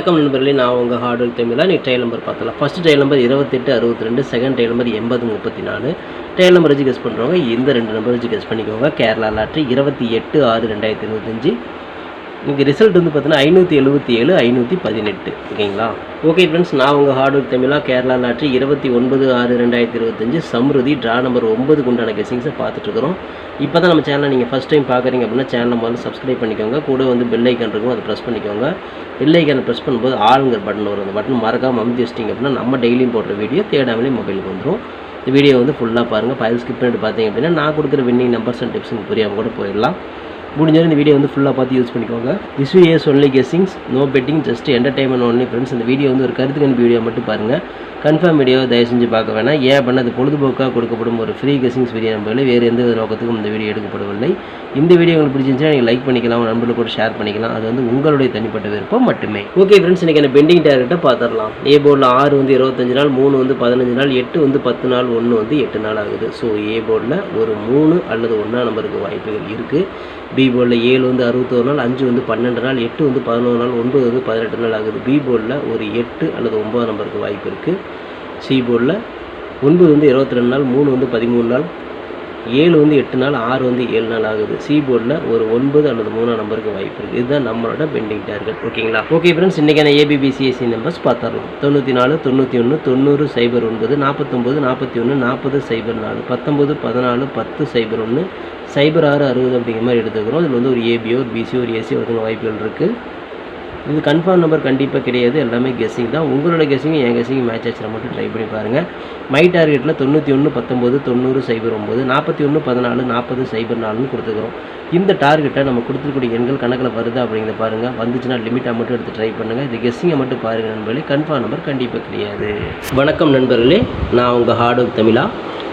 வணக்கம் நண்பர்களே நான் உங்கள் ஹார்டுவேல் ஒர்க் நீ ட்ரையல் நம்பர் பார்த்தலாம் ஃபஸ்ட் ட்ரையல் நம்பர் இருபத்தெட்டு அறுபத்தி ரெண்டு செகண்ட் ட்ரையல் நம்பர் எண்பது முப்பத்தி நாலு ட்ரையல் நம்பர் வச்சு கெஸ் பண்ணுறவங்க இந்த ரெண்டு நம்பர் வச்சு கெஸ் பண்ணிக்கோங்க. கேரளா லாட்ரி இருபத்தி எட்டு ஆறு ரெண்டாயிரத்தி இருபத்தஞ்சி. இங்கே ரிசல்ட் வந்து பார்த்தீங்கன்னா ஐநூற்றி எழுபத்தி ஏழு ஐநூற்றி பதினெட்டு. ஓகேங்களா? ஓகே ஃப்ரெண்ட்ஸ் நான் உங்கள் ஹார்ட் ஒர்க் தமிழா கேரளா லாட்ரி இருபத்தி ஒன்பது ஆறு ரெண்டாயிரத்தி இருபத்தஞ்சு. சம்ருதி ட்ரா நம்பர் ஒன்பதுக்கு உண்டான கெஸிங்ஸை பார்த்துட்ருக்குறோம் இப்போ தான் நம்ம சேனலை நீங்கள் ஃபஸ்ட் டைம் பார்க்குறீங்க அப்படின்னா சேனலை முதல்ல சப்ஸ்கிரைப் பண்ணிக்கோங்க. கூட வந்து பெல் ஐக்கன் இருக்கும் அதை ப்ரெஸ் பண்ணிக்கோங்க. பெல் ஐக்கனை ப்ரெஸ் பண்ணும்போது ஆளுங்கிற பட்டன் வரும். அந்த பட்டன் மறக்காமல் அமுத்தி வச்சிட்டிங்க அப்படின்னா நம்ம டெய்லியும் போடுற வீடியோ தேடாமலே மொபைலுக்கு வந்துடும் இந்த வீடியோ வந்து ஃபுல்லாக பாருங்கள் ஃபைல் ஸ்கிப் பண்ணிட்டு பார்த்தீங்க அப்படின்னா நான் கொடுக்குற வின்னிங் நம்பர்ஸ் அண்ட் டிப்ஸ் புரியாமல் கூட போயிடலாம். முடிஞ்சாலும் இந்த வீடியோ வந்து ஃபுல்லாக பார்த்து யூஸ் பண்ணிக்கோங்க. This as only guessings no betting just entertainment only friends இந்த வீடியோ வந்து ஒரு கருத்து கணிப்பு வீடியோ மட்டும் பாருங்கள் கன்ஃபார்ம் வீடியோ தயவு செஞ்சு பார்க்க வேணாம். ஏன் பண்ண அது பொழுதுபோக்காக கொடுக்கப்படும் ஒரு ஃப்ரீ கெஸிங்ஸ் வீடியோ நம்பர்களே வேறு எந்த ஒரு நோக்கத்துக்கும் இந்த வீடியோ எடுக்கப்படவில்லை. இந்த வீடியோ உங்களுக்கு பிடிச்சிருந்துச்சுன்னா நீங்கள் லைக் பண்ணிக்கலாம். நண்பர்கள் கூட ஷேர் பண்ணிக்கலாம். அது வந்து உங்களுடைய தனிப்பட்ட விருப்பம் மட்டுமே. ஓகே ஃப்ரெண்ட்ஸ் இன்றைக்கி என்ன பெண்டிங் டேரக்டாக பார்த்துடலாம். ஏ போர்டில் ஆறு வந்து இருபத்தஞ்சு நாள் மூணு வந்து பதினஞ்சு நாள் எட்டு வந்து பத்து நாள் ஒன்று வந்து எட்டு நாள் ஆகுது. ஸோ ஏ போர்டில் ஒரு மூணு அல்லது ஒன்றா நம்பருக்கு வாய்ப்புகள் இருக்குது பி போர்டில் ஏழு வந்து அறுபத்தோரு நாள் அஞ்சு வந்து பன்னெண்டு நாள் எட்டு வந்து பதினோரு நாள் ஒன்பது வந்து பதினெட்டு நாள் ஆகுது. பி போர்டில் ஒரு எட்டு அல்லது ஒம்பது நம்பருக்கு வாய்ப்பு இருக்குது சி போர்டில் ஒன்பது வந்து இருபத்தி ரெண்டு நாள் மூணு வந்து பதிமூணு நாள் ஏழு வந்து எட்டு நாள் ஆறு வந்து ஏழு நாள் ஆகுது. சி போர்டில் ஒரு ஒன்பது அல்லது மூணாம் நம்பருக்கு வாய்ப்பு இருக்குது இதுதான் நம்மளோட பெண்டிங் டார்கெட் ஓகேங்களா ஓகே ஃப்ரெண்ட்ஸ் இன்றைக்கான ஏபிபிசிஎஸ்சி நம்பர்ஸ் பார்த்துடலாம் தொண்ணூற்றி நாலு தொண்ணூற்றி ஒன்று தொண்ணூறு சைபர் ஒன்பது நாற்பத்தொம்போது நாற்பத்தி ஒன்று நாற்பது சைபர் நாலு பத்தொம்போது பதினாலு பத்து சைபர் ஒன்று சைபர் ஆறு அறுபது அப்படிங்கிற மாதிரி எடுத்துக்கிறோம். இதில் வந்து ஒரு ஏபிஓ ஒரு பிசி ஒரு ஏசி ஒருத்தங்க வாய்ப்புகள் இருக்குது இது கன்ஃபார்ம் நம்பர் கண்டிப்பாக கிடையாது. எல்லாமே கெஸ்ஸிங் தான். உங்களோட கெஸ்ஸிங் என் கெஸ்ஸிங் மேட்ச் ஆச்சுனா மட்டும் ட்ரை பண்ணி பாருங்கள் மை டார்கெட்டில் தொண்ணூற்றி ஒன்று பத்தொம்போது தொண்ணூறு சைபர் ஒம்பது நாற்பத்தி ஒன்று பதினாலு நாற்பது சைபர் நாலுன்னு கொடுத்துக்கிறோம். இந்த டார்கெட்டை நம்ம கொடுத்துருக்கூடிய எண்கள் கணக்கில் வருதா அப்படிங்கிறத பாருங்கள் வந்துச்சுன்னா லிமிட்டாக மட்டும் எடுத்து ட்ரை பண்ணுங்கள் இது கெஸ்ஸிங்கை மட்டும் பாருங்கள் நண்பர்களே. கன்ஃபார்ம் நம்பர் கண்டிப்பாக கிடையாது. வணக்கம் நண்பர்களே. நான் உங்கள் ஹார்ட் ஒர்க் தமிழா.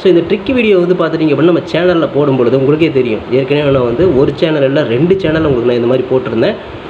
ஸோ இந்த ட்ரிக் வீடியோ வந்து பார்த்துட்டிங்க அப்படின்னா நம்ம சேனலில் போடும்பொழுது உங்களுக்கே தெரியும். ஏற்கனவே நான் வந்து ஒரு சேனல் இல்லை ரெண்டு சேனல் உங்களுக்கு நான் இந்த மாதிரி போட்டிருந்தேன்.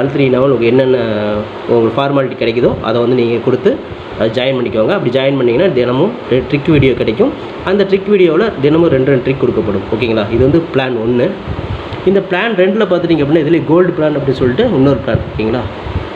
அழுத்தினீங்கன்னா உங்களுக்கு என்னென்ன உங்களுக்கு ஃபார்மாலிட்டி கிடைக்குதோ அதை வந்து நீங்கள் கொடுத்து அதை ஜாயின் பண்ணிக்கோங்க. அப்படி ஜாயின் பண்ணிங்கன்னா தினமும் ட்ரிக் வீடியோ கிடைக்கும். அந்த ட்ரிக் வீடியோவில் தினமும் ரெண்டு ரெண்டு ட்ரிக் கொடுக்கப்படும். ஓகேங்களா? இது வந்து பிளான் ஒன்று இந்த பிளான் ரெண்டில் பார்த்துட்டிங்க அப்படின்னா இதில் கோல்டு பிளான் அப்படின்னு சொல்லிட்டு இன்னொரு பிளான் ஓகேங்களா?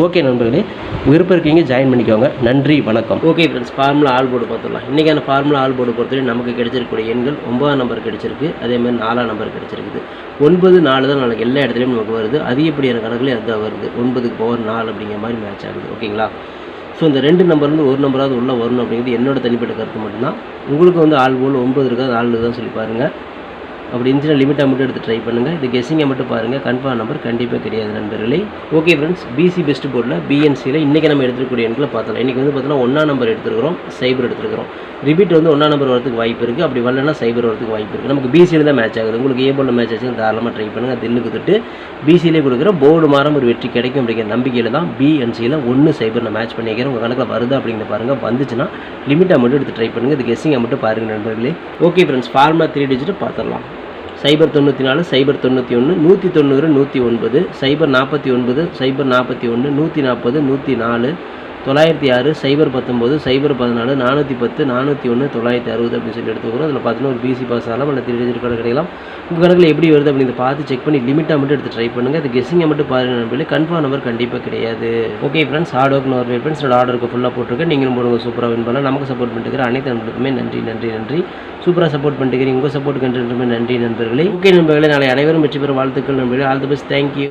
ஓகே நண்பர்களே விருப்பம் இருக்கீங்க ஜாயின் பண்ணிக்கோங்க. நன்றி வணக்கம். Okay friends formula all board பார்த்துடலாம். இன்றைக்கான ஃபார்முலா ஆல் போர்டு பொறுத்தவரை நமக்கு கிடைச்சிருக்கக்கூடிய எண்கள் ஒன்பதாம் நம்பர் கிடைச்சிருக்கு. அதேமாதிரி நாலாம் நம்பர் கிடைச்சிருக்குது. ஒன்பது நாலு தான் நாளைக்கு எல்லா இடத்துலையும் நமக்கு வருது. அதிகப்படியான கணக்குலேயும் அதுதான் வருது. ஒன்பதுக்கு பவர் நாலு அப்படிங்கிற மாதிரி மேட்ச் ஆகுது. ஓகேங்களா ஸோ இந்த ரெண்டு நம்பர்லேருந்து ஒரு நம்பராவது உள்ளே வரணும் அப்படிங்கிறது என்னோட தனிப்பட்ட கருத்து மட்டும்தான். உங்களுக்கு வந்து ஆள் போல் ஒன்பது இருக்காது ஆள் தான் சொல்லி பாருங்கள் அப்படி இருந்துச்சுன்னா லிமிட்டாக மட்டும் எடுத்து ட்ரை பண்ணுங்கள் இது கெஸ்ஸிங்கை மட்டும் பாருங்கள் கன்ஃபார்ம் நம்பர் கண்டிப்பாக கிடையாது நண்பர்களே. ஓகே ஃப்ரெண்ட்ஸ் பிசி பெஸ்ட் போர்டில் பிஎன்சியில் இன்றைக்கி நம்ம எடுத்துக்கூடிய எண்களை பார்த்தலாம் இன்றைக்கி வந்து பார்த்தீங்கன்னா ஒன்றா நம்பர் எடுத்துருக்கிறோம் சைபர் எடுத்துருக்கிறோம். ரிபீட் வந்து ஒன்றா நம்பர் வரதுக்கு வாய்ப்பு இருக்குது அப்படி வரலன்னா சைபர் வரதுக்கு வாய்ப்பு இருக்குது நமக்கு பிசியில் தான் மேட்ச் ஆகுது. உங்களுக்கு ஏ போர்டில் மேட்ச் ஆச்சு தாராளமாக ட்ரை பண்ணுங்கள் தில்லுக்கு தொட்டு. பிசியிலே கொடுக்குற போர்டு மாறம் ஒரு வெற்றி கிடைக்கும் அப்படிங்கிற நம்பிக்கையில் தான் பிஎன்சியில் ஒன்று சைபர் நான் மேட்ச் பண்ணிக்கிறேன் உங்கள் கணக்கில் வருதா அப்படிங்கிற பாருங்கள் வந்துச்சுன்னா லிமிட்டாக மட்டும் எடுத்து ட்ரை பண்ணுங்கள் இது கெஸ்ஸிங்கை மட்டும் பாருங்கள் நண்பர்களே. Okay friends formula three digit பார்த்துடலாம். சைபர் தொண்ணூற்றி நாலு சைபர் தொண்ணூற்றி ஒன்று நூற்றி தொண்ணூறு நூற்றி ஒன்பது சைபர் நாற்பத்தி ஒன்பது சைபர் நாற்பத்தி ஒன்று நூற்றி நாற்பது நூற்றி நாலு தொள்ளாயிரத்தி ஆறு சைபர் பத்தொம்போது சைபர் பதினாலு நானூற்றி பத்து நானூற்றி ஒன்று தொள்ளாயிரத்தி அறுபது அப்படின்னு சொல்லி எடுத்துக்கிறோம். அதில் பார்த்தீங்கன்னா ஒரு பிசி பாஸ் ஆகலாம். இல்லை த்ரீ கிடைக்கலாம். உங்கள் கணக்கில் எப்படி வருது அப்படின்னு பார்த்து செக் பண்ணி லிமிட்டாக மட்டும் எடுத்து ட்ரை பண்ணுங்கள் அது கெஸ்ஸிங்கை மட்டும் பாருங்கள் நண்பர்களே. கன்ஃபார்ம் நம்பர் கண்டிப்பாக கிடையாது. ஓகே ஃப்ரெண்ட்ஸ் ஹார்ட் ஒர்க் நோர் ஃப்ரெண்ட்ஸ் என்னோட ஆர்டருக்கு ஃபுல்லாக போட்டிருக்கேன். நீங்களும் போடுங்க சூப்பராக வின் பண்ணலாம். நமக்கு சப்போர்ட் பண்ணிட்டு அனைத்து நண்பர்களுக்குமே நன்றி நன்றி நன்றி. சூப்பராக சப்போர்ட் பண்ணிட்டு உங்கள் சப்போர்ட் நன்றி நன்றி நன்றி நண்பர்களே. ஓகே நண்பர்களே நாளை அனைவரும் வெற்றி பெற வாழ்த்துக்கள் நண்பர்களே. All the best thank you